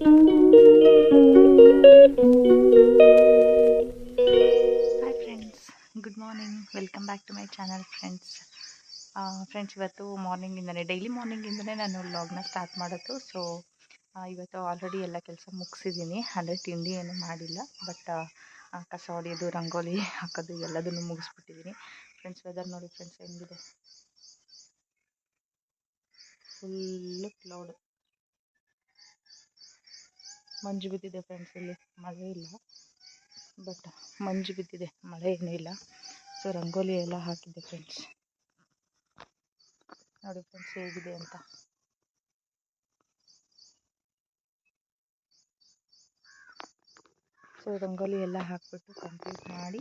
Hi friends good morning welcome back to my channel friends friends ಇವತ್ತು ಮಾರ್ನಿಂಗಿಂದನೇ daily ಮಾರ್ನಿಂಗಿಂದನೇ ನಾನು ವ್ಲಾಗ್ನ ಸ್ಟಾರ್ಟ್ ಮಾಡೋದು. ಸೊ ಇವತ್ತು ಆಲ್ರೆಡಿ ಎಲ್ಲ ಕೆಲಸ ಮುಗಿಸಿದ್ದೀನಿ ಅಂದರೆ ತಿಂಡಿ ಏನು ಮಾಡಿಲ್ಲ. ಬಟ್ ಕಸ ಹೊಡೆಯೋದು, ರಂಗೋಲಿ ಹಾಕೋದು, ಎಲ್ಲದನ್ನು ಮುಗಿಸ್ಬಿಟ್ಟಿದ್ದೀನಿ ಫ್ರೆಂಡ್ಸ್ ವೆದರ್ ನೋಡಿ ಫ್ರೆಂಡ್ಸ್ ಹೆಂಗಿದೆ? ಫುಲ್ಲು ಕ್ಲೌಡು ಮಂಜು ಬಿದ್ದಿದೆ ಫ್ರೆಂಡ್ಸ್ ಇಲ್ಲಿ. ಮಳೆ ಇಲ್ಲ. ಬಟ್ ಮಂಜು ಬಿದ್ದಿದೆ. ಮಳೆ ಏನೂ ಇಲ್ಲ. ಸೊ ರಂಗೋಲಿ ಎಲ್ಲ ಹಾಕಿದ್ದೆ ಫ್ರೆಂಡ್ಸ್ ನೋಡಿ ಫ್ರೆಂಡ್ಸ್ ಹೇಗಿದೆ ಅಂತ. ಸೊ ರಂಗೋಲಿ ಎಲ್ಲ ಹಾಕ್ಬಿಟ್ಟು ಕಂಪ್ಲೀಟ್ ಮಾಡಿ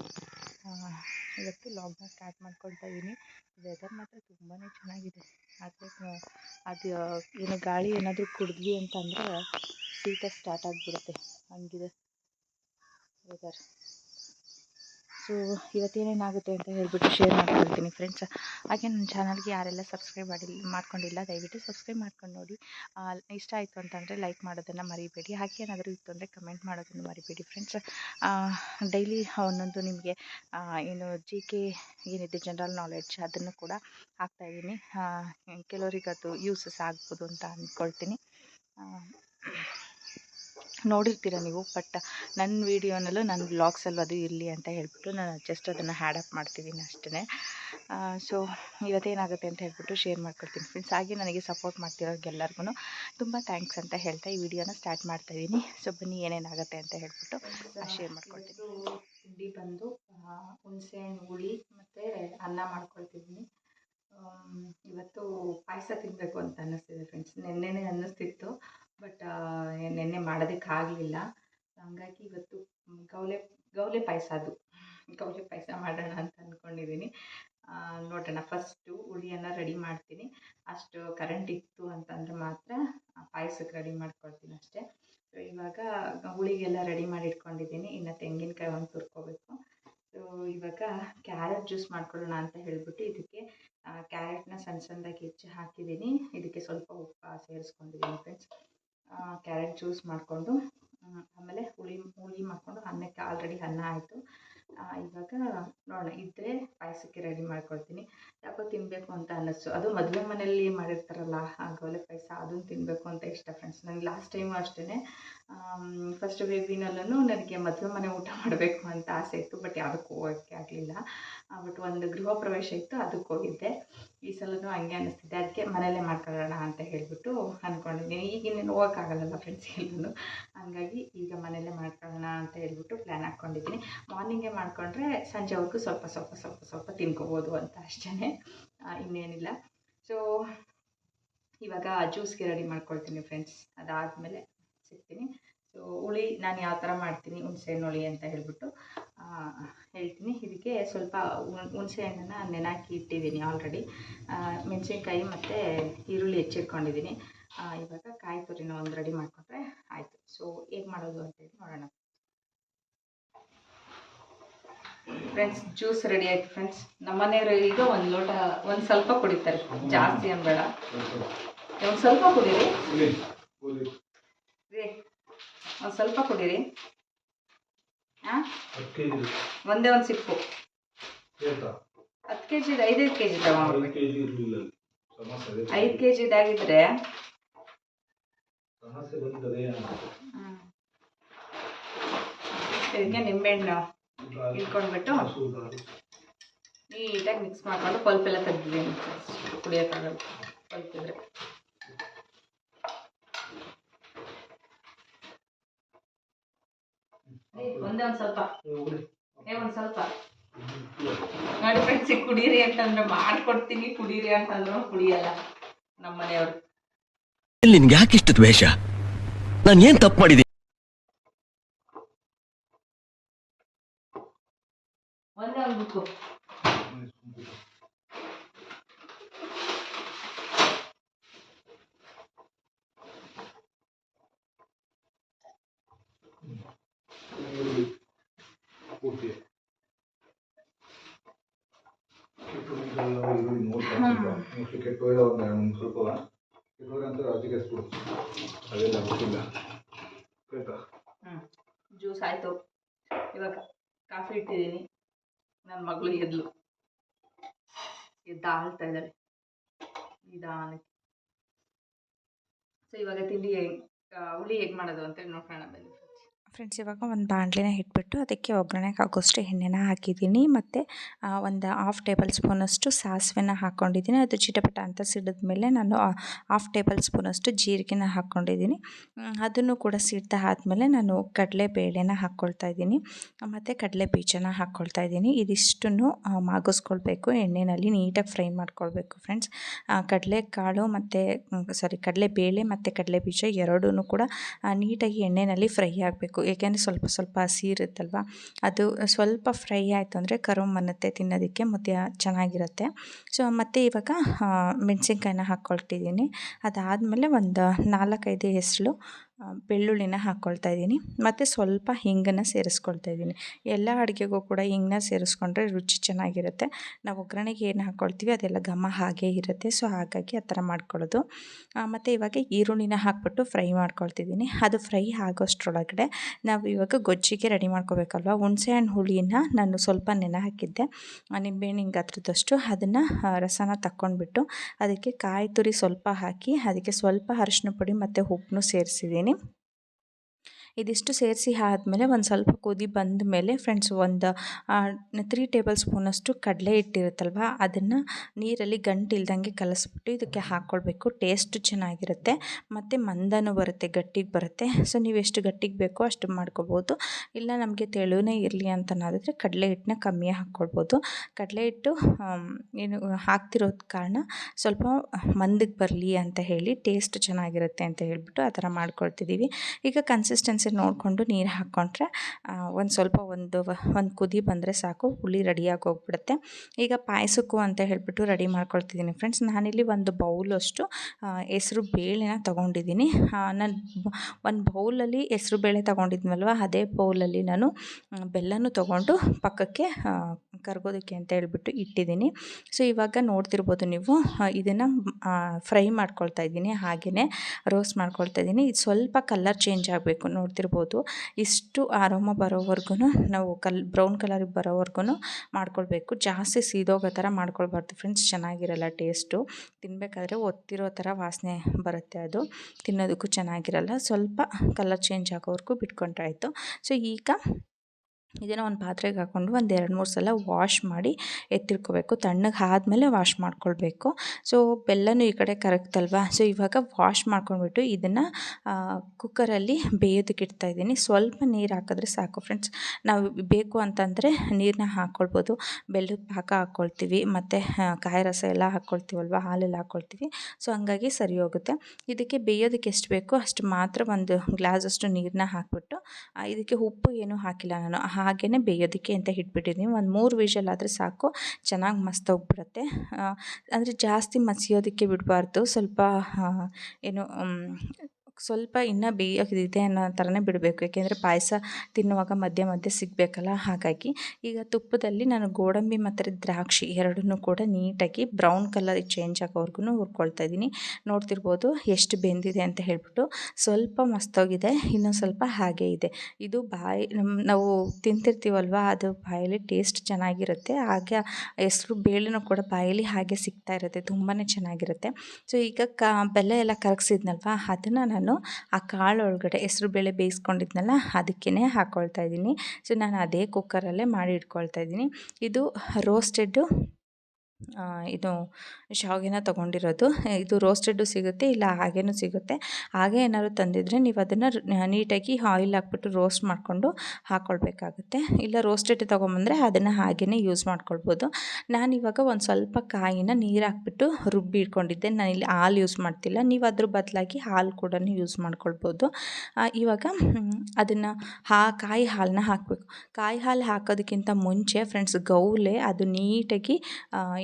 ಇವತ್ತು ಲಾಗ್ನ ಸ್ಟಾರ್ಟ್ ಮಾಡ್ಕೊಳ್ತಾ ಇದ್ದೀನಿ ವೆದರ್ ಮಾತ್ರ ತುಂಬಾ ಚೆನ್ನಾಗಿದೆ. ಆದರೆ ಅದು ಏನು ಗಾಳಿ ಏನಾದರೂ ಕುಡಿದ್ವಿ ಅಂತಂದರೆ ಶೀತ ಸ್ಟಾರ್ಟ್ ಆಗಿಬಿಡುತ್ತೆ. ಹಂಗಿದೆ. ವೆದರ್ ಸೊ ಇವತ್ತೇನೇನಾಗುತ್ತೆ ಅಂತ ಹೇಳ್ಬಿಟ್ಟು ಶೇರ್ ಮಾಡ್ಕೊಳ್ತೀನಿ ಫ್ರೆಂಡ್ಸ್ ಹಾಗೆ ನನ್ನ ಚಾನಲ್ಗೆ ಯಾರೆಲ್ಲ ಸಬ್ಸ್ಕ್ರೈಬ್ ಮಾಡಿ ಮಾಡ್ಕೊಂಡಿಲ್ಲ, ದಯವಿಟ್ಟು ಸಬ್ಸ್ಕ್ರೈಬ್ ಮಾಡ್ಕೊಂಡು ನೋಡಿ. ಇಷ್ಟ ಆಯಿತು ಅಂತಂದರೆ ಲೈಕ್ ಮಾಡೋದನ್ನು ಮರಿಬೇಡಿ. ಹಾಗೆ ಏನಾದರೂ ಇತ್ತು ಅಂದರೆ ಕಮೆಂಟ್ ಮಾಡೋದನ್ನು ಮರಿಬೇಡಿ ಫ್ರೆಂಡ್ಸ್ ಡೈಲಿ ಒಂದೊಂದು ನಿಮಗೆ ಏನು ಜಿ ಕೆ ಏನಿದೆ ಜನರಲ್ ನಾಲೆಡ್ಜ್ ಅದನ್ನು ಕೂಡ ಹಾಕ್ತಾಯಿದ್ದೀನಿ ಕೆಲವರಿಗೆ ಅದು ಯೂಸಸ್ ಆಗ್ಬೋದು ಅಂತ ಅಂದ್ಕೊಳ್ತೀನಿ ನೋಡಿರ್ತೀರ ನೀವು ಬಟ್ ನನ್ನ ವೀಡಿಯೋನಲ್ಲೂ ನನ್ನ ಬ್ಲಾಗ್ಸಲ್ಲೂ ಅದು ಇರಲಿ ಅಂತ ಹೇಳ್ಬಿಟ್ಟು ನಾನು ಜಸ್ಟ್ ಅದನ್ನು ಹ್ಯಾಡ್ ಅಪ್ ಮಾಡ್ತಿದ್ದೀನಿ ಅಷ್ಟೇ ಸೊ ಇವತ್ತೇನಾಗುತ್ತೆ ಅಂತ ಹೇಳ್ಬಿಟ್ಟು ಶೇರ್ ಮಾಡ್ಕೊಳ್ತೀನಿ ಫ್ರೆಂಡ್ಸ್ ಹಾಗೆ ನನಗೆ ಸಪೋರ್ಟ್ ಮಾಡ್ತಿರೋರಿಗೆಲ್ಲರಿಗೂ ತುಂಬ ಥ್ಯಾಂಕ್ಸ್ ಅಂತ ಹೇಳ್ತಾ ಈ ವಿಡಿಯೋನ ಸ್ಟಾರ್ಟ್ ಮಾಡ್ತಾ ಮಾಡ್ತಾಯಿದ್ದೀನಿ ಸೊ ಬನ್ನಿ ಏನೇನಾಗುತ್ತೆ ಅಂತ ಹೇಳ್ಬಿಟ್ಟು ಶೇರ್ ಮಾಡ್ಕೊಳ್ತೀನಿ ತಿಂಡಿ ಬಂದು ಹುಣಸೆ ಹಣ್ಣು ಹುಳಿ ಮತ್ತು ಅನ್ನ ಮಾಡ್ಕೊಳ್ತಿದ್ದೀನಿ ಇವತ್ತು ಪಾಯಸ ತಿನ್ನಬೇಕು ಅಂತ ಅನ್ನಿಸ್ತಿದೆ ಫ್ರೆಂಡ್ಸ್ ನೆನ್ನೆನೇ ಅನ್ನಿಸ್ತಿತ್ತು. ಮಾಡೋದಕ್ಕಾಗಲಿಲ್ಲ. ಹಾಗಾಗಿ ಇವತ್ತು ಗೌಲೆ ಗೌಲೆ ಪಾಯಸ ಅದು. ಗೌಲೆ ಪಾಯಸ ಮಾಡೋಣ ಅಂತ ಅಂದ್ಕೊಂಡಿದ್ದೀನಿ ನೋಡೋಣ. ಫಸ್ಟು ಹುಳಿಯನ್ನು ರೆಡಿ ಮಾಡ್ತೀನಿ. ಅಷ್ಟು ಕರೆಂಟ್ ಇತ್ತು ಅಂತಂದರೆ ಮಾತ್ರ ಪಾಯಸಕ್ಕೆ ರೆಡಿ ಮಾಡ್ಕೊಳ್ತೀನಿ ಅಷ್ಟೇ. ಸೊ ಇವಾಗ ಹುಳಿಗೆಲ್ಲ ರೆಡಿ ಮಾಡಿ ಇಟ್ಕೊಂಡಿದ್ದೀನಿ ಇನ್ನು ತೆಂಗಿನಕಾಯಿ ಒಂದು ತುರ್ಕೋಬೇಕು. ಸೊ ಇವಾಗ ಕ್ಯಾರೆಟ್ ಜ್ಯೂಸ್ ಮಾಡ್ಕೊಳ್ಳೋಣ ಅಂತ ಹೇಳ್ಬಿಟ್ಟು ಇದಕ್ಕೆ ಕ್ಯಾರೆಟ್ನ ಸಣ್ಣ ಸಣ್ಣದಾಗಿ ಹೆಚ್ಚಿ ಹಾಕಿದ್ದೀನಿ ಇದಕ್ಕೆ ಸ್ವಲ್ಪ ಉಪ್ಪು ಸೇರಿಸ್ಕೊಂಡಿದ್ದೀನಿ ಫ್ರೆಂಡ್ಸ್ ಕ್ಯಾರೆಟ್ ಜ್ಯೂಸ್ ಮಾಡಿಕೊಂಡು ಆಮೇಲೆ ಹುಳಿ ಹುಳಿ ಮಾಡಿಕೊಂಡು ಅನ್ನಕ್ಕೆ ಆಲ್ರೆಡಿ ಅನ್ನ ಆಯಿತು. ಇವಾಗ ನೋಡೋಣ ಇದ್ದರೆ ಪಾಯಸಕ್ಕೆ ರೆಡಿ ಮಾಡ್ಕೊಳ್ತೀನಿ. ಯಾಕೋ ತಿನ್ನಬೇಕು ಅಂತ ಅನ್ನಿಸ್ತು. ಅದು ಮದುವೆ ಮನೆಯಲ್ಲಿ ಮಾಡಿರ್ತಾರಲ್ಲ ಗೌಲೆ ಪಾಯಸ ಅದನ್ನು ತಿನ್ನಬೇಕು ಅಂತ ಇಷ್ಟ ಫ್ರೆಂಡ್ಸ್ ನನಗೆ ಲಾಸ್ಟ್ ಟೈಮು ಅಷ್ಟೇ ಫಸ್ಟ್ ಬೇಬಿನಲ್ಲೂ ನನಗೆ ಮದುವೆ ಮನೆ ಊಟ ಮಾಡಬೇಕು ಅಂತ ಆಸೆ ಇತ್ತು ಬಟ್ ಯಾವುದಕ್ಕೂ ಹೋಗೋಕ್ಕೆ ಆಗಲಿಲ್ಲ. ಬಟ್ ಒಂದು ಗೃಹ ಪ್ರವೇಶ ಇತ್ತು, ಅದಕ್ಕೆ ಹೋಗಿದ್ದೆ. ಈ ಸಲನೂ ಹಂಗೆ ಅನ್ನಿಸ್ತಿದೆ. ಅದಕ್ಕೆ ಮನೆಯಲ್ಲೇ ಮಾಡ್ಕೊಳ್ಳೋಣ ಅಂತ ಹೇಳಿಬಿಟ್ಟು ಅಂದ್ಕೊಂಡಿದ್ದೀನಿ ಈಗ ಹೋಗೋಕ್ಕಾಗಲ್ಲ ಫ್ರೆಂಡ್ಸ್ ಎಲ್ಲೂ ಹಂಗಾಗಿ ಈಗ ಮನೆಯಲ್ಲೇ ಮಾಡ್ಕೊಳ್ಳೋಣ ಅಂತ ಹೇಳ್ಬಿಟ್ಟು ಪ್ಲ್ಯಾನ್ ಹಾಕ್ಕೊಂಡಿದ್ದೀನಿ. ಮಾರ್ನಿಂಗೇ ಮಾಡಿಕೊಂಡ್ರೆ ಸಂಜೆವರೆಗೂ ಸ್ವಲ್ಪ ಸ್ವಲ್ಪ ಸ್ವಲ್ಪ ಸ್ವಲ್ಪ ತಿನ್ಕೋಬೋದು ಅಂತ ಅಷ್ಟೇ ಇನ್ನೇನಿಲ್ಲ. ಸೊ ಇವಾಗ ಜ್ಯೂಸ್ಗೆ ರೆಡಿ ಮಾಡ್ಕೊಳ್ತೀನಿ ಫ್ರೆಂಡ್ಸ್ ಅದಾದಮೇಲೆ ಸಿಗ್ತೀನಿ. ಸೊ ಹುಳಿ ನಾನು ಯಾವ ಥರ ಮಾಡ್ತೀನಿ, ಹುಣಸೆಹಣ್ಣು ಹುಳಿ ಅಂತ ಹೇಳ್ಬಿಟ್ಟು ಹೇಳ್ತೀನಿ. ಇದಕ್ಕೆ ಸ್ವಲ್ಪ ಹುಣ್- ಹುಣಸೆ ಹಣ್ಣನ್ನು ನೆನಾಕಿ ಇಟ್ಟಿದ್ದೀನಿ ಆಲ್ರೆಡಿ ಮೆಣಸಿನ್ಕಾಯಿ ಮತ್ತು ಈರುಳ್ಳಿ ಹೆಚ್ಚಿಟ್ಕೊಂಡಿದ್ದೀನಿ. ಇವಾಗ ಕಾಯಿ ತುರಿನ ಒಂದು ರೆಡಿ ಮಾಡಿಕೊಂಡ್ರೆ ಆಯಿತು. ಸೊ ಹೇಗೆ ಮಾಡೋದು ಅಂತೇಳಿ ನೋಡೋಣ. ಫ್ರೆಂಡ್ಸ್ ಜ್ಯೂಸ್ ರೆಡಿ ಆಯ್ತು ಫ್ರೆಂಡ್ಸ್. ನಮ್ಮನೆಯವರು ಈಗ ಒಂದು ಲೋಟ ಒಂದು ಸ್ವಲ್ಪ ಕುಡಿತಾರೆ. ಜಾಸ್ತಿ ಅನ್ಬೇಡ. ಒಂದು ಸ್ವಲ್ಪ ಕುಡೀರಿ. ರೀ ಒಂದು ಸ್ವಲ್ಪ ಕುಡೀರಿ. ಹಾಂ ಒಂದೇ ಒಂದು ಸಿಪ್ಪು. ಹತ್ತು ಕೆ ಜಿದು ಐದೈದು ಕೆ ಜಿ ಐದು ಕೆ ಜಿದಾಗಿದ್ರೆ ಇದಕ್ಕೆ ನಿಂಬೆಹಣ್ಣು. ಇಟ್ಕೊಂಡ್ಬಿಟ್ಟು ನೀಟಾಗಿ ಮಿಕ್ಸ್ ಮಾಡ್ಕೊಂಡು ಪಲ್ಪೆಲ್ಲ ತೆಗ್ದಿದ್ದೀನಿ ಕುಡಿಯೋಕ್ಕಾಗಲ್ಲ. ಪಲ್ಪಿದ್ರೆ ಒಂದೇ ಒಂದು ಸ್ವಲ್ಪ. ಏ, ಒಂದು ಸ್ವಲ್ಪ. ನೋಡಿ ಫ್ರೆಂಡ್ಸ್ ಕುಡೀರಿ ಅಂತಂದ್ರೆ ಮಾಡ್ಕೊಡ್ತೀನಿ, ಕುಡೀರಿ ಅಂತಂದ್ರು ಕುಡಿಯಲ್ಲ ನಮ್ಮ ಮನೆಯವರು ನಿನ್ಗೆ ಇಷ್ಟ ದ್ವೇಷ? ನಾನು ಏನ್ ತಪ್ಪು ಮಾಡಿದೆ ಒಂದೇ ಒಂದು modeller ಫ್ರೆಂಡ್ಸ್ ಇವಾಗ ಒಂದು ಬಾಣಲಿನ ಇಟ್ಬಿಟ್ಟು ಅದಕ್ಕೆ ಒಗ್ಗರಣೆಗೆ ಆಗೋಷ್ಟು ಎಣ್ಣೆನ ಹಾಕಿದ್ದೀನಿ. ಮತ್ತು ಒಂದು ಹಾಫ್ ಟೇಬಲ್ ಸ್ಪೂನಷ್ಟು ಸಾಸಿವೆನ ಹಾಕ್ಕೊಂಡಿದ್ದೀನಿ ಅದು ಚಿಟಪಟ ಅಂತ ಸಿಡಿದ ಮೇಲೆ ನಾನು ಹಾಫ್ ಟೇಬಲ್ ಸ್ಪೂನಷ್ಟು ಜೀರಿಗೆನ ಹಾಕ್ಕೊಂಡಿದ್ದೀನಿ ಅದನ್ನು ಕೂಡ ಸಿಡ್ತಾ ಆದಮೇಲೆ ನಾನು ಕಡಲೆ ಬೇಳೆನ ಹಾಕ್ಕೊಳ್ತಾ ಇದ್ದೀನಿ. ಮತ್ತು ಕಡಲೆ ಬೀಜನ ಹಾಕ್ಕೊಳ್ತಾ ಇದ್ದೀನಿ. ಇದಿಷ್ಟನ್ನು ಮಾಗಿಸ್ಕೊಳ್ಬೇಕು. ಎಣ್ಣೆಯಲ್ಲಿ ನೀಟಾಗಿ ಫ್ರೈ ಮಾಡ್ಕೊಳ್ಬೇಕು ಫ್ರೆಂಡ್ಸ್ ಕಡಲೆ ಕಾಳು ಮತ್ತು ಸಾರಿ ಕಡಲೆ ಬೇಳೆ ಮತ್ತು ಕಡಲೆ ಬೀಜ ಎರಡೂ ಕೂಡ ನೀಟಾಗಿ ಎಣ್ಣೆಯಲ್ಲಿ ಫ್ರೈ ಆಗಬೇಕು. ಏಕೆಂದರೆ ಸ್ವಲ್ಪ ಸ್ವಲ್ಪ ಹಸಿ ಇರುತ್ತಲ್ವ? ಅದು ಸ್ವಲ್ಪ ಫ್ರೈ ಆಯಿತು ಅಂದರೆ ಕರುಮ್ ಅನ್ನತ್ತೆ ತಿನ್ನೋದಕ್ಕೆ ಮತ್ತು ಚೆನ್ನಾಗಿರುತ್ತೆ. ಸೊ ಮತ್ತು ಇವಾಗ ಮೆಣಸಿನ್ಕಾಯಿನ ಹಾಕ್ಕೊಳ್ತಿದ್ದೀನಿ ಅದಾದಮೇಲೆ ಒಂದು ನಾಲ್ಕೈದು ಹೆಸರು ಬೆಳ್ಳುಳ್ಳಿನ ಹಾಕ್ಕೊಳ್ತಾ ಇದ್ದೀನಿ. ಮತ್ತು ಸ್ವಲ್ಪ ಹಿಂಗನ್ನು ಸೇರಿಸ್ಕೊಳ್ತಾ ಇದ್ದೀನಿ. ಎಲ್ಲ ಅಡುಗೆಗೂ ಕೂಡ ಹಿಂಗನ್ನ ಸೇರಿಸ್ಕೊಂಡ್ರೆ ರುಚಿ ಚೆನ್ನಾಗಿರುತ್ತೆ. ನಾವು ಒಗ್ಗರಣೆಗೆ ಏನು ಹಾಕ್ಕೊಳ್ತೀವಿ ಅದೆಲ್ಲ ಘಮ ಹಾಗೇ ಇರುತ್ತೆ. ಸೊ, ಹಾಗಾಗಿ ಆ ಥರ ಮಾಡ್ಕೊಳ್ಳೋದು. ಮತ್ತು ಇವಾಗ ಈರುಳ್ಳಿನ ಹಾಕ್ಬಿಟ್ಟು ಫ್ರೈ ಮಾಡ್ಕೊಳ್ತಿದ್ದೀನಿ. ಅದು ಫ್ರೈ ಆಗೋಷ್ಟ್ರೊಳಗಡೆ ನಾವು ಇವಾಗ ಗೊಜ್ಜಿಗೆ ರೆಡಿ ಮಾಡ್ಕೋಬೇಕಲ್ವ? ಹುಣಸೆ ಹಣ್ಣು ಹುಳಿನ ನಾನು ಸ್ವಲ್ಪ ನೆನೆ ಹಾಕಿದ್ದೆ. ನಿಂಬೆಹಣ್ಣು ಹಿಂಗೆ ಹತ್ರದಷ್ಟು ಅದನ್ನು ರಸನ ತಕ್ಕೊಂಡ್ಬಿಟ್ಟು ಅದಕ್ಕೆ ಕಾಯಿ ತುರಿ ಸ್ವಲ್ಪ ಹಾಕಿ, ಅದಕ್ಕೆ ಸ್ವಲ್ಪ ಅರಿಶಿನ ಪುಡಿ ಮತ್ತು ಉಪ್ಪನ್ನು ಸೇರಿಸಿದ್ದೀನಿ. ಮಾಡ್ತೀನಿ ಇದಿಷ್ಟು ಸೇರಿಸಿ ಆದಮೇಲೆ ಒಂದು ಸ್ವಲ್ಪ ಕುದಿ ಬಂದ ಮೇಲೆ ಫ್ರೆಂಡ್ಸ್ ಒಂದು ತ್ರೀ ಟೇಬಲ್ ಸ್ಪೂನಷ್ಟು ಕಡಲೆ ಇಟ್ಟಿರುತ್ತಲ್ವ ಅದನ್ನು ನೀರಲ್ಲಿ ಗಂಟು ಇಲ್ದಂಗೆ ಕಲಸ್ಬಿಟ್ಟು ಇದಕ್ಕೆ ಹಾಕ್ಕೊಳ್ಬೇಕು ಟೇಸ್ಟ್ ಚೆನ್ನಾಗಿರುತ್ತೆ, ಮತ್ತು ಮಂದನೂ ಬರುತ್ತೆ, ಗಟ್ಟಿಗೆ ಬರುತ್ತೆ. ಸೊ ನೀವು ಎಷ್ಟು ಗಟ್ಟಿಗೆ ಬೇಕೋ ಅಷ್ಟು ಮಾಡ್ಕೊಬೋದು. ಇಲ್ಲ ನಮಗೆ ತೆಳುವೇ ಇರಲಿ ಅಂತನಾದರೆ ಕಡಲೆ ಹಿಟ್ಟನ್ನ ಕಮ್ಮಿ ಹಾಕ್ಕೊಳ್ಬೋದು ಕಡಲೆ ಹಿಟ್ಟು ಏನು ಹಾಕ್ತಿರೋದ್ ಕಾರಣ ಸ್ವಲ್ಪ ಮಂದಕ್ಕೆ ಬರಲಿ ಅಂತ ಹೇಳಿ ಟೇಸ್ಟ್ ಚೆನ್ನಾಗಿರುತ್ತೆ ಅಂತ ಹೇಳಿಬಿಟ್ಟು ಆ ಥರ ಮಾಡ್ಕೊಳ್ತಿದ್ದೀವಿ ಈಗ ಕನ್ಸಿಸ್ಟೆನ್ಸಿ ನೋಡಿಕೊಂಡು ನೀರು ಹಾಕ್ಕೊಂಡ್ರೆ ಒಂದು ಸ್ವಲ್ಪ ಒಂದು ಒಂದು ಕುದಿ ಬಂದರೆ ಸಾಕು, ಹುಳಿ ರೆಡಿಯಾಗಿ ಹೋಗ್ಬಿಡುತ್ತೆ. ಈಗ ಪಾಯಸಕ್ಕು ಅಂತ ಹೇಳಿಬಿಟ್ಟು ರೆಡಿ ಮಾಡ್ಕೊಳ್ತಿದ್ದೀನಿ ಫ್ರೆಂಡ್ಸ್ ನಾನಿಲ್ಲಿ ಒಂದು ಬೌಲಷ್ಟು ಹೆಸರು ಬೇಳೆನ ತೊಗೊಂಡಿದ್ದೀನಿ. ನಾನು ಒಂದು ಬೌಲಲ್ಲಿ ಹೆಸರು ಬೇಳೆ ತೊಗೊಂಡಿದ್ನಲ್ವ, ಅದೇ ಬೌಲಲ್ಲಿ ನಾನು ಬೆಲ್ಲನೂ ತೊಗೊಂಡು ಪಕ್ಕಕ್ಕೆ ಕರ್ಗೋದಕ್ಕೆ ಅಂತ ಹೇಳ್ಬಿಟ್ಟು ಇಟ್ಟಿದ್ದೀನಿ. ಸೊ ಇವಾಗ ನೋಡ್ತಿರ್ಬೋದು ನೀವು ಇದನ್ನು ಫ್ರೈ ಮಾಡ್ಕೊಳ್ತಾ ಇದ್ದೀನಿ. ಹಾಗೆಯೇ ರೋಸ್ಟ್ ಮಾಡ್ಕೊಳ್ತಾ ಇದ್ದೀನಿ. ಇದು ಸ್ವಲ್ಪ ಕಲರ್ ಚೇಂಜ್ ಆಗಬೇಕು ನೋಡ್ತಿರ್ಬೋದು. ಇಷ್ಟು ಆರಾಮ ಬರೋವರೆಗೂ ನಾವು ಕಲ್, ಬ್ರೌನ್ ಕಲರ್ ಬರೋವರೆಗೂ ಮಾಡ್ಕೊಳ್ಬೇಕು. ಜಾಸ್ತಿ ಸೀದೋಗೋ ಥರ ಮಾಡ್ಕೊಳ್ಬಾರ್ದು ಫ್ರೆಂಡ್ಸ್. ಚೆನ್ನಾಗಿರಲ್ಲ ಟೇಸ್ಟು. ತಿನ್ನಬೇಕಾದ್ರೆ ಒತ್ತಿರೋ ಥರ ವಾಸನೆ ಬರುತ್ತೆ ಅದು. ತಿನ್ನೋದಕ್ಕೂ ಚೆನ್ನಾಗಿರಲ್ಲ. ಸ್ವಲ್ಪ ಕಲರ್ ಚೇಂಜ್ ಆಗೋವರೆಗೂ ಬಿಟ್ಕೊಂಡ್ರಾಯಿತು ಸೊ ಈಗ ಇದನ್ನು ಒಂದು ಪಾತ್ರೆಗೆ ಹಾಕ್ಕೊಂಡು ಒಂದು ಎರಡು ಮೂರು ಸಲ ವಾಶ್ ಮಾಡಿ ಎತ್ತಿಟ್ಕೋಬೇಕು. ತಣ್ಣಗೆ ಆದಮೇಲೆ ವಾಶ್ ಮಾಡ್ಕೊಳ್ಬೇಕು. ಸೊ ಬೆಲ್ಲನೂ ಈ ಕಡೆ ಕರಗ್ತಲ್ವ ಸೊ ಇವಾಗ ವಾಶ್ ಮಾಡ್ಕೊಂಡ್ಬಿಟ್ಟು ಇದನ್ನು ಕುಕ್ಕರಲ್ಲಿ ಬೇಯೋದಕ್ಕೆ ಇಡ್ತಾ ಇದ್ದೀನಿ. ಸ್ವಲ್ಪ ನೀರು ಹಾಕಿದ್ರೆ ಸಾಕು ಫ್ರೆಂಡ್ಸ್ ನಾವು ಬೇಕು ಅಂತಂದರೆ ನೀರನ್ನ ಹಾಕ್ಕೊಳ್ಬೋದು ಬೆಲ್ಲದ ಪಾಕ ಹಾಕ್ಕೊಳ್ತೀವಿ ಮತ್ತು ಕಾಯಿ ರಸ ಎಲ್ಲ ಹಾಕ್ಕೊಳ್ತೀವಲ್ವ ಹಾಲೆಲ್ಲ ಹಾಕ್ಕೊಳ್ತೀವಿ ಸೊ ಹಂಗಾಗಿ ಸರಿ ಹೋಗುತ್ತೆ. ಇದಕ್ಕೆ ಬೇಯೋದಕ್ಕೆ ಎಷ್ಟು ಬೇಕೋ ಅಷ್ಟು ಮಾತ್ರ ಒಂದು ಗ್ಲಾಸಷ್ಟು ನೀರನ್ನ ಹಾಕ್ಬಿಟ್ಟು ಇದಕ್ಕೆ ಉಪ್ಪು ಏನೂ ಹಾಕಿಲ್ಲ ನಾನು. ಹಾಗೆಯೇ ಬೇಯೋದಕ್ಕೆ ಅಂತ ಇಟ್ಬಿಟ್ಟಿದ್ದೀನಿ ಒಂದು ಮೂರು ವಿಷಲ್ ಆದರೆ ಸಾಕು. ಚೆನ್ನಾಗಿ ಮಸ್ತ್ ಹೋಗ್ಬಿಡುತ್ತೆ ಅಂದರೆ ಜಾಸ್ತಿ ಮಸಿಯೋದಕ್ಕೆ ಬಿಡಬಾರ್ದು. ಸ್ವಲ್ಪ ಏನು ಸ್ವಲ್ಪ ಇನ್ನೂ ಬೇಯೋಗಿದೆ ಅನ್ನೋ ಥರನೇ ಬಿಡಬೇಕು. ಯಾಕೆಂದರೆ ಪಾಯಸ ತಿನ್ನುವಾಗ ಮಧ್ಯೆ ಮಧ್ಯೆ ಸಿಗಬೇಕಲ್ಲ? ಹಾಗಾಗಿ ಈಗ ತುಪ್ಪದಲ್ಲಿ ನಾನು ಗೋಡಂಬಿ ಮತ್ತು ದ್ರಾಕ್ಷಿ ಎರಡನ್ನೂ ಕೂಡ ನೀಟಾಗಿ ಬ್ರೌನ್ ಕಲರ್ ಚೇಂಜ್ ಆಗೋವರೆಗೂ ಹುರ್ಕೊಳ್ತಾ ಇದ್ದೀನಿ. ನೋಡ್ತಿರ್ಬೋದು ಎಷ್ಟು ಬೆಂದಿದೆ ಅಂತ ಹೇಳ್ಬಿಟ್ಟು ಸ್ವಲ್ಪ ಮಸ್ತೋಗಿದೆ, ಇನ್ನೂ ಸ್ವಲ್ಪ ಹಾಗೆ ಇದೆ. ಇದು ಬಾಯಿ ನಾವು ತಿಂತಿರ್ತೀವಲ್ವ? ಅದು ಬಾಯಲ್ಲಿ ಟೇಸ್ಟ್ ಚೆನ್ನಾಗಿರುತ್ತೆ. ಹಾಗೆ ಹೆಸರು ಬೇಳೆನೂ ಕೂಡ ಬಾಯಲ್ಲಿ ಹಾಗೆ ಸಿಗ್ತಾ ಇರುತ್ತೆ. ತುಂಬಾ ಚೆನ್ನಾಗಿರುತ್ತೆ. ಸೊ ಈಗ ಕ, ಬೆಲ್ಲ ಎಲ್ಲ ಕರಗಿಸಿದ್ನಲ್ವ? ಅದನ್ನು ನಾನು ಆ ಕಾಳು ಒಳಗಡೆ ಹೆಸ್ರು ಬೇಳೆ ಬೇಯಿಸ್ಕೊಂಡಿದ್ನಲ್ಲ ಅದಕ್ಕೇ ಹಾಕ್ಕೊಳ್ತಾ ಇದ್ದೀನಿ. ಸೊ, ನಾನು ಅದೇ ಕುಕ್ಕರಲ್ಲೇ ಮಾಡಿ ಇಟ್ಕೊಳ್ತಾ ಇದ್ದೀನಿ. ಇದು ರೋಸ್ಟೆಡ್ಡು ಇದು ಶಾವಿಗೆನ ತೊಗೊಂಡಿರೋದು. ಇದು ರೋಸ್ಟೆಡ್ಡು ಸಿಗುತ್ತೆ, ಇಲ್ಲ ಹಾಗೇನೂ ಸಿಗುತ್ತೆ. ಹಾಗೆ ಏನಾದ್ರು ತಂದಿದ್ರೆ ನೀವು ಅದನ್ನು ನೀಟಾಗಿ ಆಯಿಲ್ ಹಾಕ್ಬಿಟ್ಟು ರೋಸ್ಟ್ ಮಾಡಿಕೊಂಡು ಹಾಕ್ಕೊಳ್ಬೇಕಾಗುತ್ತೆ ಇಲ್ಲ ರೋಸ್ಟೆಡ್ ತೊಗೊಂಬಂದರೆ ಅದನ್ನು ಹಾಗೆಯೇ ಯೂಸ್ ಮಾಡ್ಕೊಳ್ಬೋದು. ನಾನಿವಾಗ ಒಂದು ಸ್ವಲ್ಪ ಕಾಯಿನ ನೀರು ಹಾಕ್ಬಿಟ್ಟು ರುಬ್ಬಿ ಇಟ್ಕೊಂಡಿದ್ದೆ. ನಾನು ಇಲ್ಲಿ ಹಾಲು ಯೂಸ್ ಮಾಡ್ತಿಲ್ಲ. ನೀವು ಅದ್ರ ಬದಲಾಗಿ ಹಾಲು ಕೂಡ ಯೂಸ್ ಮಾಡ್ಕೊಳ್ಬೋದು. ಇವಾಗ ಅದನ್ನು ಹಾ, ಕಾಯಿ ಹಾಲನ್ನ ಹಾಕಬೇಕು. ಕಾಯಿ ಹಾಲು ಹಾಕೋದಕ್ಕಿಂತ ಮುಂಚೆ ಫ್ರೆಂಡ್ಸ್ ಗೌಲೆ ಅದು ನೀಟಾಗಿ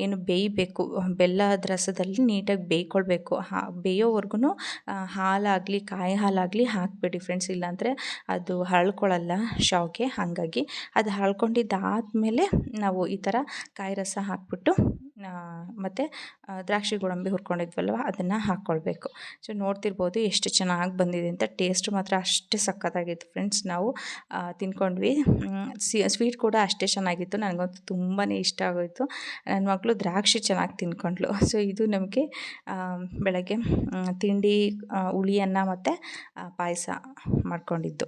ಏನು ಬೇಯಬೇಕು ಬೆಲ್ಲದ ರಸದಲ್ಲಿ ನೀಟಾಗಿ ಬೇಯ್ಕೊಳ್ಬೇಕು. ಹಾ ಬೇಯೋವರೆಗೂ ಹಾಲಾಗಲಿ, ಕಾಯಿ ಹಾಲಾಗಲಿ ಹಾಕಬೇಡಿ ಫ್ರೆಂಡ್ಸ್ ಇಲ್ಲಾಂದರೆ ಅದು ಹಳ್ಕೊಳ್ಳಲ್ಲ ಶಾವ್ಗೆ, ಹಾಗಾಗಿ ಅದು ಹಳ್ಕೊಂಡಿದ್ದಾದಮೇಲೆ ನಾವು ಈ ಥರ ಕಾಯಿ ರಸ ಹಾಕ್ಬಿಟ್ಟು ಮತ್ತು ದ್ರಾಕ್ಷಿ ಗೋಡಂಬಿ ಹುರ್ಕೊಂಡಿದ್ವಲ್ವ, ಅದನ್ನು ಹಾಕ್ಕೊಳ್ಬೇಕು. ಸೊ ನೋಡ್ತಿರ್ಬೋದು ಎಷ್ಟು ಚೆನ್ನಾಗಿ ಬಂದಿದೆ ಅಂತ. ಟೇಸ್ಟ್ ಮಾತ್ರ ಅಷ್ಟೇ ಸಖತ್ತಾಗಿತ್ತು ಫ್ರೆಂಡ್ಸ್ ನಾವು ತಿನ್ಕೊಂಡ್ವಿ. ಸ್ವೀಟ್ ಕೂಡ ಅಷ್ಟೇ ಚೆನ್ನಾಗಿತ್ತು. ನನಗಂತೂ ತುಂಬಾ ಇಷ್ಟ ಆಗೋಯಿತು. ನನ್ನ ಮಗಳು ದ್ರಾಕ್ಷಿ ಚೆನ್ನಾಗಿ ತಿನ್ಕೊಂಡ್ಳು. ಸೊ ಇದು ನಮಗೆ ಬೆಳಗ್ಗೆ ತಿಂಡಿ ಹುಳಿಯನ್ನ ಮತ್ತು ಪಾಯಸ ಮಾಡ್ಕೊಂಡಿದ್ದು.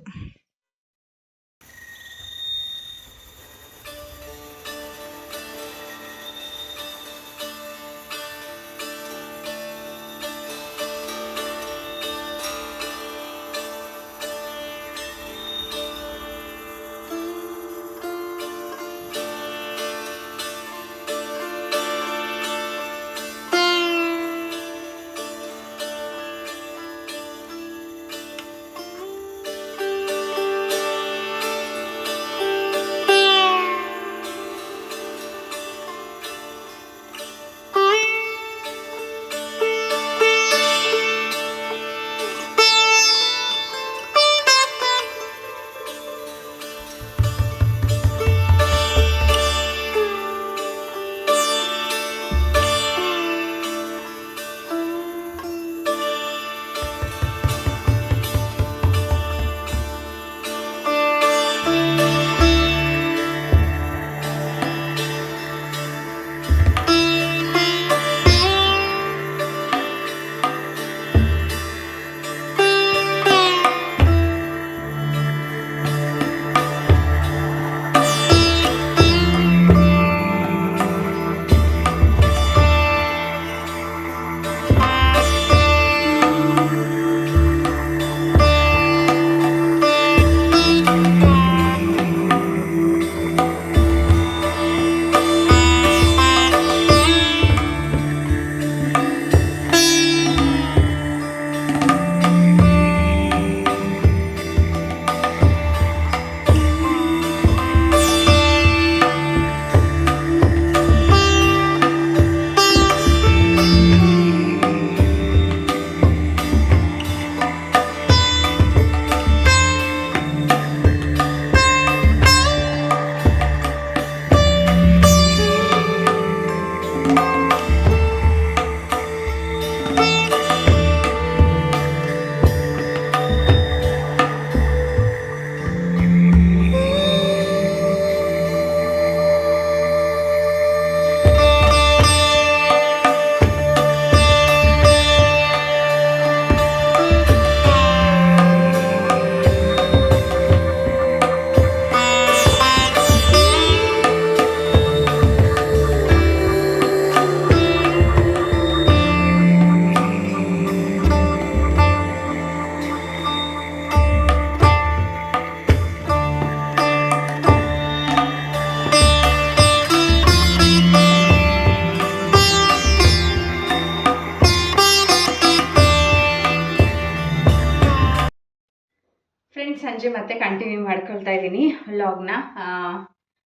ಫ್ರೆಂಡ್ಸ್ ಸಂಜೆ ಮತ್ತೆ ಕಂಟಿನ್ಯೂ ಮಾಡ್ಕೊಳ್ತಾ ಇದ್ದೀನಿ ವ್ಲಾಗ್ನ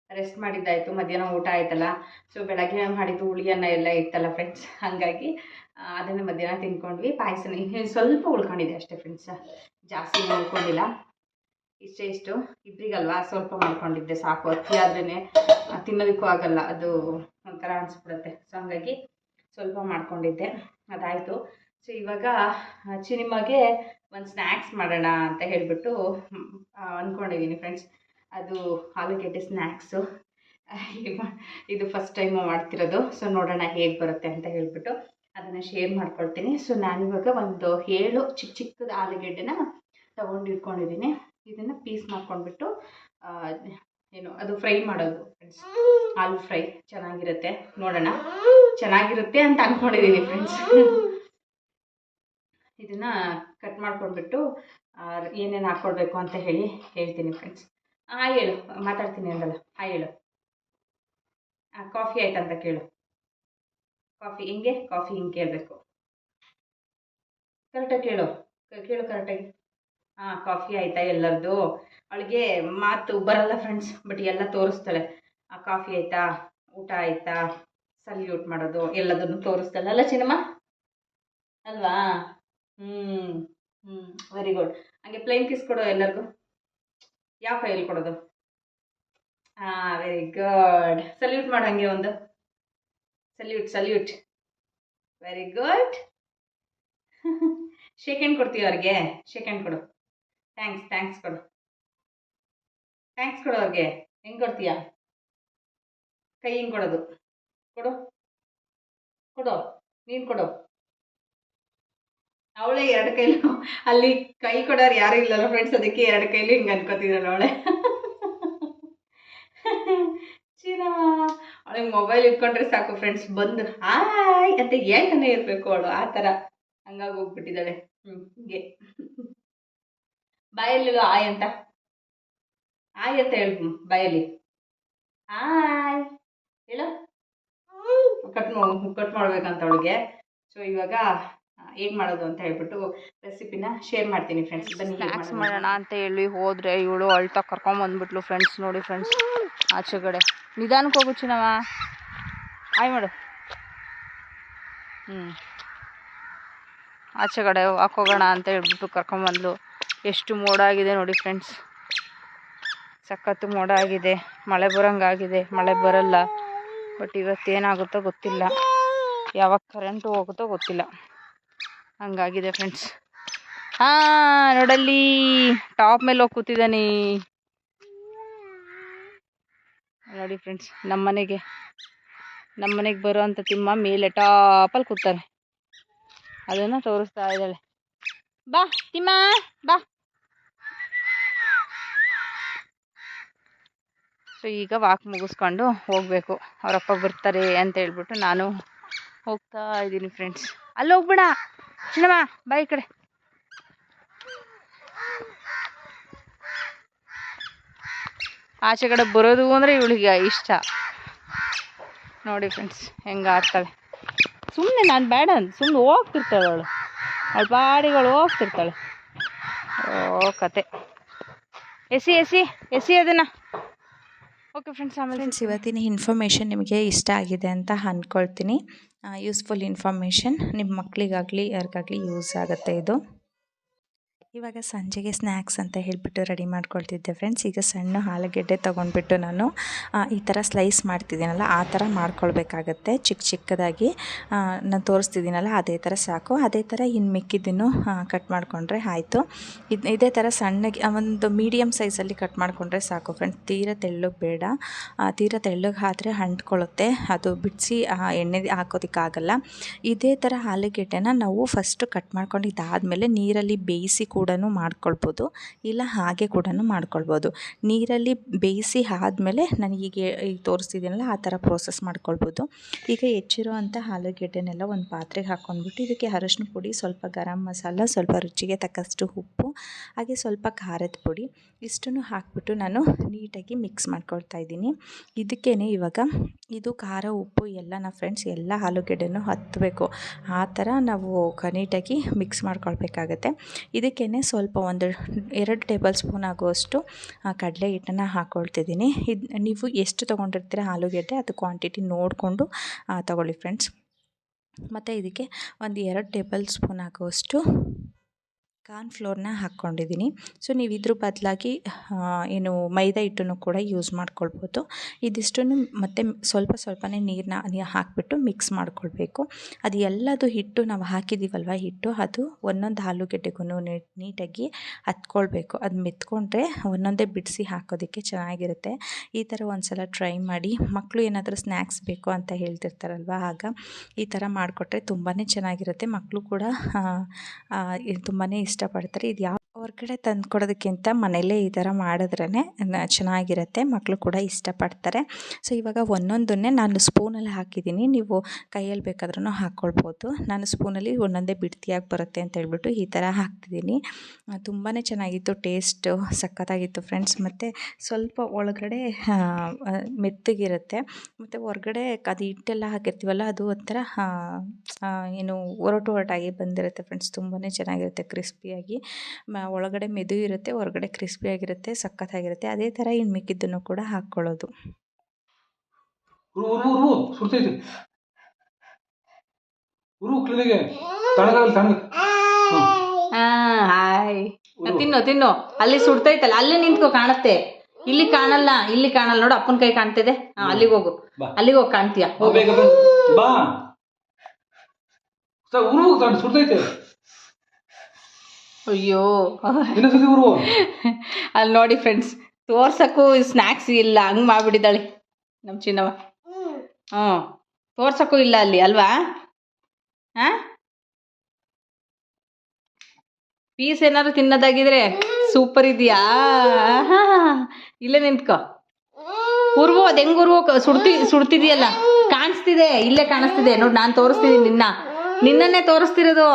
ರೆಸ್ಟ್ ಮಾಡಿದ್ದಾಯಿತು, ಮಧ್ಯಾಹ್ನ ಊಟ ಆಯ್ತಲ್ಲ. ಸೊ ಬೆಳಗ್ಗೆ ಮಾಡಿದ್ದು ಹುಳಿ ಅನ್ನ ಎಲ್ಲ ಇತ್ತಲ್ಲ ಫ್ರೆಂಡ್ಸ್ ಹಾಗಾಗಿ ಅದನ್ನ ಮಧ್ಯಾಹ್ನ ತಿನ್ಕೊಂಡ್ವಿ ಪಾಯಸನ ಸ್ವಲ್ಪ ಉಳ್ಕೊಂಡಿದೆ ಅಷ್ಟೇ ಫ್ರೆಂಡ್ಸ್ ಜಾಸ್ತಿ ಉಳ್ಕೊಂಡಿಲ್ಲ. ಇಷ್ಟೇ ಇಷ್ಟು. ಇಬ್ಬರಿಗಲ್ವಾ ಸ್ವಲ್ಪ ಮಾಡ್ಕೊಂಡಿದ್ದೆ ಸಾಕು. ಅಕ್ಕಿ ಆದ್ರೇ ತಿನ್ನೋದಕ್ಕೂ ಆಗಲ್ಲ. ಅದು ಒಂಥರ ಅನಿಸ್ಬಿಡುತ್ತೆ. ಸೊ ಹಾಗಾಗಿ ಸ್ವಲ್ಪ ಮಾಡ್ಕೊಂಡಿದ್ದೆ. ಅದಾಯಿತು. ಸೊ ಇವಾಗ ಚಿನಿಮಗೆ ಒಂದು ಸ್ನ್ಯಾಕ್ಸ್ ಮಾಡೋಣ ಅಂತ ಹೇಳಿಬಿಟ್ಟು ಅಂದ್ಕೊಂಡಿದ್ದೀನಿ ಫ್ರೆಂಡ್ಸ್ ಅದು ಆಲೂಗೆಡ್ಡೆ ಸ್ನ್ಯಾಕ್ಸು ಇದು ಫಸ್ಟ್ ಟೈಮ್ ಮಾಡ್ತಿರೋದು. ಸೊ ನೋಡೋಣ ಹೇಗೆ ಬರುತ್ತೆ ಅಂತ ಹೇಳ್ಬಿಟ್ಟು ಅದನ್ನು ಶೇರ್ ಮಾಡ್ಕೊಳ್ತೀನಿ. ಸೊ ನಾನಿವಾಗ ಒಂದು ಏಳು ಚಿಕ್ಕ ಚಿಕ್ಕದ ಆಲೂಗೆಡ್ಡೆನ ತೊಗೊಂಡು ಇಟ್ಕೊಂಡಿದ್ದೀನಿ ಇದನ್ನು ಪೀಸ್ ಮಾಡ್ಕೊಂಡ್ಬಿಟ್ಟು ಏನು, ಅದು ಫ್ರೈ ಮಾಡೋದು ಫ್ರೆಂಡ್ಸ್ ಆಲೂ ಫ್ರೈ ಚೆನ್ನಾಗಿರುತ್ತೆ. ನೋಡೋಣ. ಚೆನ್ನಾಗಿರುತ್ತೆ ಅಂತ ಅಂದ್ಕೊಂಡಿದ್ದೀನಿ ಫ್ರೆಂಡ್ಸ್ ಇದನ್ನ ಕಟ್ ಮಾಡ್ಕೊಂಡ್ಬಿಟ್ಟು ಏನೇನು ಹಾಕ್ಕೊಳ್ಬೇಕು ಅಂತ ಹೇಳಿ ಹೇಳ್ತೀನಿ ಫ್ರೆಂಡ್ಸ್ ಹಾಂ ಹೇಳು, ಮಾತಾಡ್ತೀನಿ ಅಂದಲ್ಲ ಹಾಂ ಹೇಳು. ಹಾಂ ಕಾಫಿ ಆಯ್ತಂತ ಕೇಳು. ಕಾಫಿ ಹಿಂಗೆ? ಕಾಫಿ ಹಿಂಗೆ ಕೇಳಬೇಕು. ಕರೆಕ್ಟಾಗಿ ಕೇಳು. ಕೇಳು ಕರೆಕ್ಟಾಗಿ ಹಾಂ ಕಾಫಿ ಆಯ್ತಾ ಎಲ್ಲರದು? ಅವಳಿಗೆ ಮಾತು ಬರಲ್ಲ ಫ್ರೆಂಡ್ಸ್ ಬಟ್ ಎಲ್ಲ ತೋರಿಸ್ತಾಳೆ. ಕಾಫಿ ಆಯ್ತಾ? ಊಟ ಆಯ್ತಾ? ಸಲ್ಯೂಟ್ ಮಾಡೋದು, ಎಲ್ಲದನ್ನು ತೋರಿಸ್ತಾಳೆ. ಅಲ್ಲ, ಚಿನ್ನಮ್ಮ? ಅಲ್ವಾ? ಹ್ಞೂ ಹ್ಞೂ ವೆರಿ ಗುಡ್ ಹಂಗೆ ಪ್ಲೇನ್ ಕಿಸ್ ಕೊಡು ಎಲ್ಲರಿಗೂ. ಯಾವ ಕೈಯಲ್ಲಿ ಕೊಡೋದು? ಹಾಂ ವೆರಿ ಗುಡ್ ಸಲ್ಯೂಟ್ ಮಾಡು ಹಂಗೆ ಒಂದು. Salute salute very good shake hand ಕೊಡ್ತೀವಿ ಅವ್ರಿಗೆ? ಶೇಕ್ ಕೊಡು. ಥ್ಯಾಂಕ್ಸ್ ಥ್ಯಾಂಕ್ಸ್ ಕೊಡು. ಥ್ಯಾಂಕ್ಸ್ ಕೊಡು ಅವ್ರಿಗೆ. ಹೆಂಗೆ ಕೊಡ್ತೀಯಾ? ಕೈ ಹಿಂಗೆ ಕೊಡೋದು? ಕೊಡು. ಕೊಡು. ನೀನು ಕೊಡು. ಅವಳೇ ಎರಡು ಕೈಲೂ. ಅಲ್ಲಿ ಕೈ ಕೊಡೋರು ಯಾರು ಇಲ್ಲಲ್ಲ ಫ್ರೆಂಡ್ಸ್ ಅದಕ್ಕೆ ಎರಡು ಕೈಲಿ ಹಿಂಗೆ ಅನ್ಕೋತಿದ್ದಾಳೆ ಅವಳೆ. ಚೀನಾ ಅವಳಿಗೆ ಮೊಬೈಲ್ ಇಟ್ಕೊಂಡ್ರೆ ಸಾಕು ಫ್ರೆಂಡ್ಸ್ ಬಂದು ಹಾಯ್ ಅಂತ ಹೇಳ್ತಾನೆ ಇರಬೇಕು ಅವಳು, ಆ ಥರ. ಹಂಗಾಗಿ ಹೋಗ್ಬಿಟ್ಟಿದ್ದಾಳೆ. ಹ್ಞೂ ಹಿಂಗೆ. ಬಾಯಲ್ಲಿ ಆಯ್ ಅಂತ. ಆಯ್ ಅಂತ ಹೇಳು ಬಾಯಲ್ಲಿ. ಆಯ್. ಹೇಳು. ಕಟ್ ಕಟ್ ಮಾಡ್ಬೇಕಂತ ಅವಳಿಗೆ. ಸೊ ಇವಾಗ ಹೇಗೆ ಮಾಡೋದು ಅಂತ ಹೇಳ್ಬಿಟ್ಟು ರೆಸಿಪಿನ ಶೇರ್ ಮಾಡ್ತೀನಿ ಫ್ರೆಂಡ್ಸ್ ಸ್ನ್ಯಾಕ್ಸ್ ಮಾಡೋಣ. ಅಂತ ಹೇಳಿ ಹೋದ್ರೆ ಇವಳು ಅಳ್ತಾ ಕರ್ಕೊಂಬಂದ್ಬಿಟ್ಲು ಫ್ರೆಂಡ್ಸ್ ನೋಡಿ ಫ್ರೆಂಡ್ಸ್ ಆಚೆಗಡೆ. ನಿಧಾನಕ್ಕೆ ಹೋಗು ಚಿನ್ನವ ಆಯ್ ಮಾಡು. ಹ್ಞೂ ಆಚೆಗಡೆ ಹಾಕೋಗೋಣ ಅಂತ ಹೇಳ್ಬಿಟ್ಟು ಕರ್ಕೊಂಬಂದ್ಲು ಎಷ್ಟು ಮೋಡ ಆಗಿದೆ ನೋಡಿ ಫ್ರೆಂಡ್ಸ್ ಸಖತ್ತು ಮೋಡ ಆಗಿದೆ. ಮಳೆ ಬರೋಂಗಾಗಿದೆ. ಮಳೆ ಬರಲ್ಲ. ಬಟ್ ಇವತ್ತೇನಾಗುತ್ತೋ ಗೊತ್ತಿಲ್ಲ. ಯಾವಾಗ ಕರೆಂಟು ಹೋಗುತ್ತೋ ಗೊತ್ತಿಲ್ಲ. ಹಂಗಾಗಿದೆ ಫ್ರೆಂಡ್ಸ್ ಹಾ ನೋಡಲ್ಲಿ ಟಾಪ್ ಮೇಲೆ ಹೋಗಿ ಕೂತಿದ್ದಾನೆ. ನೋಡಿ ಫ್ರೆಂಡ್ಸ್ ನಮ್ಮ ಮನೆಗೆ ನಮ್ಮ ಮನೆಗೆ ಬರುವಂಥ ತಿಮ್ಮ ಮೇಲೆ ಟಾಪಲ್ಲಿ ಕೂತಾರೆ ಅದನ್ನು ತೋರಿಸ್ತಾ ಇದ್ದಾಳೆ. ಬಾ, ತಿಮ್ಮ, ಬಾ. ಸೊ ಈಗ ವಾಕ್ ಮುಗಿಸ್ಕೊಂಡು ಹೋಗಬೇಕು. ಅವರಪ್ಪ ಬರ್ತಾರೆ ಅಂತ ಹೇಳ್ಬಿಟ್ಟು ನಾನು ಹೋಗ್ತಾ ಇದ್ದೀನಿ ಫ್ರೆಂಡ್ಸ್ ಅಲ್ಲಿ ಹೋಗ್ಬೇಡ ಚಿನ್ನಮ್ಮ ಬಾಯಿ ಕಡೆ. ಆಚೆ ಕಡೆ ಬರೋದು ಅಂದರೆ ಇವಳಿಗೆ ಇಷ್ಟ. ನೋಡಿ ಫ್ರೆಂಡ್ಸ್ ಹೆಂಗೆ ಆಡ್ತಾಳೆ. ಸುಮ್ಮನೆ ನಾನು ಬೇಡ ಅಂತ ಸುಮ್ಮನೆ ಹೋಗ್ತಿರ್ತಾಳೆ ಅವಳು. ಅವಳ ಪಾಡಿಗಳು ಹೋಗ್ತಿರ್ತಾಳೆ. ಓ, ಕತೆ. ಎಸಿ ಎಸಿ ಎಸಿ ಅದನ್ನು. ಓಕೆ ಫ್ರೆಂಡ್ಸ್ ಆಮೇಲೆ ಫ್ರೆಂಡ್ಸ್ ಇವತ್ತಿನ ಇನ್ಫಾರ್ಮೇಷನ್ ನಿಮಗೆ ಇಷ್ಟ ಆಗಿದೆ ಅಂತ ಅಂದ್ಕೊಳ್ತೀನಿ ಯೂಸ್ಫುಲ್ ಇನ್ಫಾರ್ಮೇಷನ್ ನಿಮ್ಮ ಮಕ್ಕಳಿಗಾಗಲಿ ಯಾರಿಗಾಗಲಿ ಯೂಸ್ ಆಗುತ್ತೆ ಇದು. ಇವಾಗ ಸಂಜೆಗೆ ಸ್ನ್ಯಾಕ್ಸ್ ಅಂತ ಹೇಳಿಬಿಟ್ಟು ರೆಡಿ ಮಾಡ್ಕೊಳ್ತಿದ್ದೆ ಫ್ರೆಂಡ್ಸ್. ಈಗ ಸಣ್ಣ ಆಲೂಗೆಡ್ಡೆ ತೊಗೊಂಡ್ಬಿಟ್ಟು ನಾನು ಈ ಥರ ಸ್ಲೈಸ್ ಮಾಡ್ತಿದ್ದೀನಲ್ಲ, ಆ ಥರ ಮಾಡ್ಕೊಳ್ಬೇಕಾಗತ್ತೆ. ಚಿಕ್ಕ ಚಿಕ್ಕದಾಗಿ ನಾನು ತೋರಿಸ್ತಿದ್ದೀನಲ್ಲ, ಅದೇ ಥರ ಸಾಕು. ಅದೇ ಥರ ಇನ್ನು ಮಿಕ್ಕಿದ್ದನ್ನು ಕಟ್ ಮಾಡಿಕೊಂಡ್ರೆ ಆಯಿತು. ಇದು, ಇದೇ ಥರ ಸಣ್ಣಗೆ ಒಂದು ಮೀಡಿಯಮ್ ಸೈಜಲ್ಲಿ ಕಟ್ ಮಾಡಿಕೊಂಡ್ರೆ ಸಾಕು ಫ್ರೆಂಡ್ಸ್. ತೀರ ತೆಳ್ಳಗೆ ಬೇಡ. ತೀರ ತೆಳ್ಳಗೆ ಆದರೆ ಅಂಟ್ಕೊಳ್ಳುತ್ತೆ. ಅದು ಬಿಡಿಸಿ ಎಣ್ಣೆ ಹಾಕೋದಕ್ಕಾಗಲ್ಲ ಇದೇ ಥರ ಆಲೂಗೆಡ್ಡೆನ ನಾವು ಫಸ್ಟು ಕಟ್ ಮಾಡ್ಕೊಂಡು ಇದಾದಮೇಲೆ ನೀರಲ್ಲಿ ಬೇಯಿಸಿ ಕೂಡ ಮಾಡ್ಕೊಳ್ಬೋದು, ಇಲ್ಲ ಹಾಗೆ ಕೂಡ ಮಾಡ್ಕೊಳ್ಬೋದು. ನೀರಲ್ಲಿ ಬೇಯಿಸಿ ಆದಮೇಲೆ ನಾನು ಈಗ ಈಗ ತೋರಿಸ್ತಿದ್ದೀನಲ್ಲ, ಆ ಥರ ಪ್ರೋಸೆಸ್ ಮಾಡ್ಕೊಳ್ಬೋದು. ಈಗ ಹೆಚ್ಚಿರೋ ಅಂಥ ಆಲೂಗೆಡ್ಡೆನೆಲ್ಲ ಒಂದು ಪಾತ್ರೆಗೆ ಹಾಕ್ಕೊಂಡ್ಬಿಟ್ಟು ಇದಕ್ಕೆ ಅರಶಿನ ಪುಡಿ, ಸ್ವಲ್ಪ ಗರಂ ಮಸಾಲ, ಸ್ವಲ್ಪ ರುಚಿಗೆ ತಕ್ಕಷ್ಟು ಉಪ್ಪು, ಹಾಗೆ ಸ್ವಲ್ಪ ಖಾರದ ಪುಡಿ, ಇಷ್ಟನ್ನು ಹಾಕ್ಬಿಟ್ಟು ನಾನು ನೀಟಾಗಿ ಮಿಕ್ಸ್ ಮಾಡ್ಕೊಳ್ತಾ ಇದ್ದೀನಿ. ಇದಕ್ಕೇ ಇವಾಗ ಇದು ಖಾರ, ಉಪ್ಪು, ಎಲ್ಲ ನಾವು ಫ್ರೆಂಡ್ಸ್ ಎಲ್ಲ ಆಲೂಗೆಡ್ಡೆನೂ ಹತ್ತಬೇಕು ಆ ಥರ ನಾವು ಕನೀಟಾಗಿ ನೀಟಾಗಿ ಮಿಕ್ಸ್ ಮಾಡ್ಕೊಳ್ಬೇಕಾಗತ್ತೆ. ಇದಕ್ಕೇ ಸ್ವಲ್ಪ ಒಂದು ಎರಡು ಟೇಬಲ್ ಸ್ಪೂನ್ ಆಗುವಷ್ಟು ಕಡಲೆ ಹಿಟ್ಟನ್ನು ಹಾಕ್ಕೊಳ್ತಿದ್ದೀನಿ ಇದು, ನೀವು ಎಷ್ಟು ತೊಗೊಂಡಿರ್ತೀರ ಆಲೂಗೆಡ್ಡೆ ಅದು ಕ್ವಾಂಟಿಟಿ ನೋಡಿಕೊಂಡು ತೊಗೊಳ್ಳಿ ಫ್ರೆಂಡ್ಸ್ ಮತ್ತು ಇದಕ್ಕೆ ಒಂದು ಎರಡು ಟೇಬಲ್ ಸ್ಪೂನ್ ಆಗುವಷ್ಟು ಕಾರ್ನ್ಫ್ಲೋರ್ನ ಹಾಕ್ಕೊಂಡಿದ್ದೀನಿ. ಸೊ, ನೀವು ಇದ್ರ ಬದಲಾಗಿ ಏನು ಮೈದಾ ಹಿಟ್ಟನ್ನು ಕೂಡ ಯೂಸ್ ಮಾಡ್ಕೊಳ್ಬೋದು. ಇದಿಷ್ಟನ್ನು ಮತ್ತು ಸ್ವಲ್ಪ ಸ್ವಲ್ಪನೇ ನೀರನ್ನ ಹಾಕಿಬಿಟ್ಟು ಮಿಕ್ಸ್ ಮಾಡ್ಕೊಳ್ಬೇಕು. ಅದು ಎಲ್ಲದು ಹಿಟ್ಟು ನಾವು ಹಾಕಿದ್ದೀವಲ್ವ ಹಿಟ್ಟು, ಅದು ಒಂದೊಂದು ಆಲೂಗೆಡ್ಡೆಗೂ ನೀಟಾಗಿ ಹತ್ಕೊಳ್ಬೇಕು. ಅದು ಮೆತ್ಕೊಂಡ್ರೆ ಒಂದೊಂದೇ ಬಿಡಿಸಿ ಹಾಕೋದಕ್ಕೆ ಚೆನ್ನಾಗಿರುತ್ತೆ. ಈ ಥರ ಒಂದು ಸಲ ಟ್ರೈ ಮಾಡಿ. ಮಕ್ಕಳು ಏನಾದರೂ ಸ್ನ್ಯಾಕ್ಸ್ ಬೇಕು ಅಂತ ಹೇಳ್ತಿರ್ತಾರಲ್ವ, ಆಗ ಈ ಥರ ಮಾಡಿಕೊಟ್ರೆ ತುಂಬಾ ಚೆನ್ನಾಗಿರುತ್ತೆ. ಮಕ್ಕಳು ಕೂಡ ತುಂಬಾ ಇಷ್ಟಪಡ್ತಾರೆ. ಇದು ಯಾವ ಹೊರ್ಗಡೆ ತಂದು ಕೊಡೋದಕ್ಕಿಂತ ಮನೆಯಲ್ಲೇ ಈ ಥರ ಮಾಡಿದ್ರೇ ಚೆನ್ನಾಗಿರುತ್ತೆ ಮಕ್ಕಳು ಕೂಡ ಇಷ್ಟಪಡ್ತಾರೆ. ಸೊ, ಇವಾಗ ಒಂದೊಂದನ್ನೇ ನಾನು ಸ್ಪೂನಲ್ಲಿ ಹಾಕಿದ್ದೀನಿ. ನೀವು ಕೈಯಲ್ಲಿ ಬೇಕಾದ್ರೂ ಹಾಕ್ಕೊಳ್ಬೋದು. ನಾನು ಸ್ಪೂನಲ್ಲಿ ಒಂದೊಂದೇ ಬಿಡ್ತಿಯಾಗಿ ಬರುತ್ತೆ ಅಂತ ಹೇಳ್ಬಿಟ್ಟು ಈ ಥರ ಹಾಕ್ತಿದ್ದೀನಿ. ತುಂಬಾ ಚೆನ್ನಾಗಿತ್ತು, ಟೇಸ್ಟು ಸಖತ್ತಾಗಿತ್ತು ಫ್ರೆಂಡ್ಸ್. ಮತ್ತು ಸ್ವಲ್ಪ ಒಳಗಡೆ ಮೆತ್ತಗಿರುತ್ತೆ. ಮತ್ತು ಹೊರಗಡೆ ಅದು ಹಿಟ್ಟೆಲ್ಲ ಹಾಕಿರ್ತೀವಲ್ಲ, ಅದು ಒಂಥರ ಏನು ಒರಟು ಒರಟಾಗಿ ಬಂದಿರುತ್ತೆ ಫ್ರೆಂಡ್ಸ್. ತುಂಬಾ ಚೆನ್ನಾಗಿರುತ್ತೆ, ಕ್ರಿಸ್ಪಿಯಾಗಿ. ಒಳಗಡೆ ಮೆದು ಇರುತ್ತೆ ಹೊರಗಡೆ ಕ್ರಿಸ್ಪಿ ಕ್ರಿಸ್ಪಿಯಾಗಿರುತ್ತೆ ಸಖತ್ತಾಗಿರುತ್ತೆ ಅದೇ ಥರ ಇನ್ನು ಮಿಕ್ಕಿದ್ದನ್ನು ಕೂಡ ಹಾಕ್ಕೊಳ್ಳೋದು. ಹಾಯ್. ತಿನ್ನು ತಿನ್ನು. ಅಲ್ಲಿ ಸುಡ್ತೈತಲ್ಲ ಅಲ್ಲಿ ನಿಂತ್ಕೊ ಕಾಣುತ್ತೆ. ಇಲ್ಲಿ ಕಾಣಲ್ಲ ಇಲ್ಲಿ ಕಾಣಲ್ಲ. ನೋಡು ಅಪ್ಪನ ಕೈ ಕಾಣ್ತಿದೆ. ಹಾ, ಅಲ್ಲಿಗೆ ಹೋಗು. ಬಾ. ಅಲ್ಲಿಗೆ ಹೋಗಿ ಕಾಣ್ತೀಯ ಬಾ ಬೇಗ ಬೇಗ. ಬಾ ಸರ್ ಉರ್ವು ತಾಂಡ್ ಸುಡ್ತೈತೆ ಅಯ್ಯೋ. ಅಲ್ಲಿ ನೋಡಿ ಫ್ರೆಂಡ್ಸ್ ತೋರ್ಸಕ್ಕೂ ಸ್ನ್ಯಾಕ್ಸ್ ಇಲ್ಲ ಹಂಗ್ ಮಾಡ್ಬಿಟ್ಟಿದ್ದಾಳೆ ನಮ್ಮ ಚಿನ್ನವ. ಹ್ಞೂ ತೋರ್ಸಕ್ಕೂ ಇಲ್ಲ ಅಲ್ಲಿ ಅಲ್ವಾ? ಹಾಂ? ಪೀಸ್ ಏನಾದ್ರು ತಿನ್ನೋದಾಗಿದ್ರೆ ಸೂಪರ್ ಇದೆಯಾ? ಇಲ್ಲೇ ನಿಂತ್ಕೋ. ಉರ್ವು ಅದು ಹೆಂಗ್ ಉರ್ವು? ಸುಡ್ತಿ ಸುಡ್ತಿದೆಯಲ್ಲ? ಕಾಣಿಸ್ತಿದೆ ಇಲ್ಲೇ ಕಾಣಿಸ್ತಿದೆ. ನೋಡಿ ನಾನು ತೋರಿಸ್ತೀನಿ ನಿನ್ನ. ನಿನ್ನನ್ನೇ ತೋರಿಸ್ತಿರೋದು.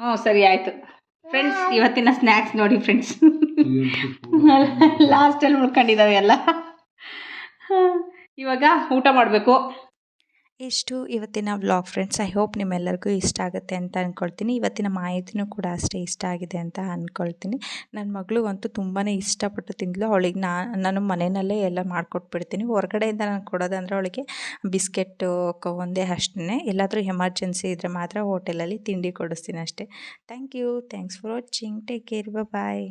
ಹ್ಞೂ ಸರಿ ಆಯಿತು. ಫ್ರೆಂಡ್ಸ್ ಇವತ್ತಿನ ಸ್ನ್ಯಾಕ್ಸ್ ನೋಡಿ ಫ್ರೆಂಡ್ಸ್ ಲಾಸ್ಟಲ್ಲಿ ಉಳ್ಕೊಂಡಿದ್ದಾವೆ ಎಲ್ಲ. ಇವಾಗ ಊಟ ಮಾಡಬೇಕು. ಇಷ್ಟು ಇವತ್ತಿನ ವ್ಲಾಗ್ ಫ್ರೆಂಡ್ಸ್ ಐ ಹೋಪ್ ನಿಮ್ಮೆಲ್ಲರಿಗೂ ಇಷ್ಟ ಆಗುತ್ತೆ ಅಂತ ಅಂದ್ಕೊಳ್ತೀನಿ ಇವತ್ತಿನ ಮಾಹಿತಿನೂ ಕೂಡ ಅಷ್ಟೇ ಇಷ್ಟ ಆಗಿದೆ ಅಂತ ಅಂದ್ಕೊಳ್ತೀನಿ ನನ್ನ ಮಗಳಿಗಂತೂ ತುಂಬಾ ಇಷ್ಟಪಟ್ಟು ತಿಂದಳು ಅವಳಿಗೆ ನಾನು ಮನೆಯಲ್ಲೇ ಎಲ್ಲ ಮಾಡಿಕೊಟ್ಬಿಡ್ತೀನಿ. ಹೊರಗಡೆಯಿಂದ ನಾನು ಕೊಡೋದಂದ್ರೆ ಅವಳಿಗೆ ಬಿಸ್ಕೆಟ್ಟು ಒಂದೇ ಅಷ್ಟೇ ಎಲ್ಲಾದರೂ ಎಮರ್ಜೆನ್ಸಿ ಇದ್ದರೆ ಮಾತ್ರ ಹೋಟೆಲಲ್ಲಿ ತಿಂಡಿ ಕೊಡಿಸ್ತೀನಿ ಅಷ್ಟೇ. Thank you. Thanks for watching. Take care. Bye